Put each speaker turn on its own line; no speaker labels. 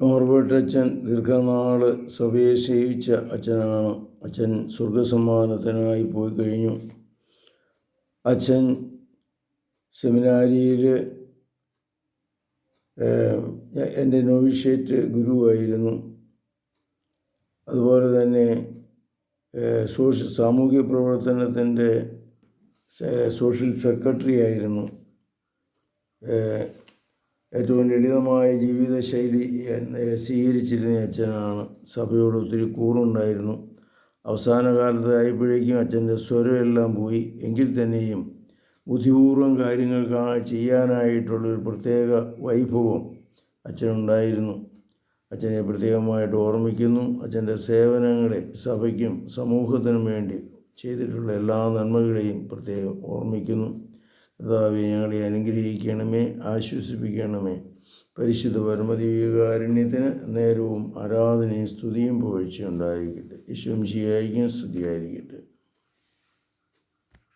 Norbert അച്ഛൻ ദീർഘനാൾ സഭയെ സേവിച്ച അച്ഛനാണ്. അച്ഛൻ സ്വർഗസമ്മാനത്തിനായി പോയി കഴിഞ്ഞു. അച്ഛൻ സെമിനാരിയിൽ എന്റെ നോവിഷ്യേറ്റ് ഗുരുവായിരുന്നു. അതുപോലെ തന്നെ സോഷ്യൽ സാമൂഹ്യ പ്രവർത്തനത്തിന്റെ സോഷ്യൽ സെക്രട്ടറി ആയിരുന്നു. ഏറ്റവും ലളിതമായ ജീവിതശൈലി സ്വീകരിച്ചിരുന്ന അച്ഛനാണ്. സഭയോട് ഒത്തിരി കൂറുണ്ടായിരുന്നു. അവസാന കാലത്ത് ആയപ്പോഴേക്കും അച്ഛന്റെ സ്വരമെല്ലാം പോയി. എങ്കിൽ തന്നെയും ബുദ്ധിപൂർവം കാര്യങ്ങൾ ചെയ്യാനായിട്ടുള്ളൊരു പ്രത്യേക വൈഭവം അച്ഛനുണ്ടായിരുന്നു. അച്ഛനെ പ്രത്യേകമായിട്ട് ഓർമ്മിക്കുന്നു. അച്ഛന്റെ സേവനങ്ങളെ സഭയ്ക്കും സമൂഹത്തിനും വേണ്ടി ചെയ്തിട്ടുള്ള എല്ലാ നന്മകളെയും പ്രത്യേകം ഓർമ്മിക്കുന്നു. കർത്താവെ ഞങ്ങളെ അനുഗ്രഹിക്കണമേ ആശ്വസിപ്പിക്കണമേ. പരിശുദ്ധ പരമദീകാരുണ്യത്തിന് നേരവും ആരാധനയും സ്തുതിയും പുകഴ്ചയുണ്ടായിരിക്കട്ടെ യശും ശിയായിരിക്കും സ്തുതിയായിരിക്കട്ടെ.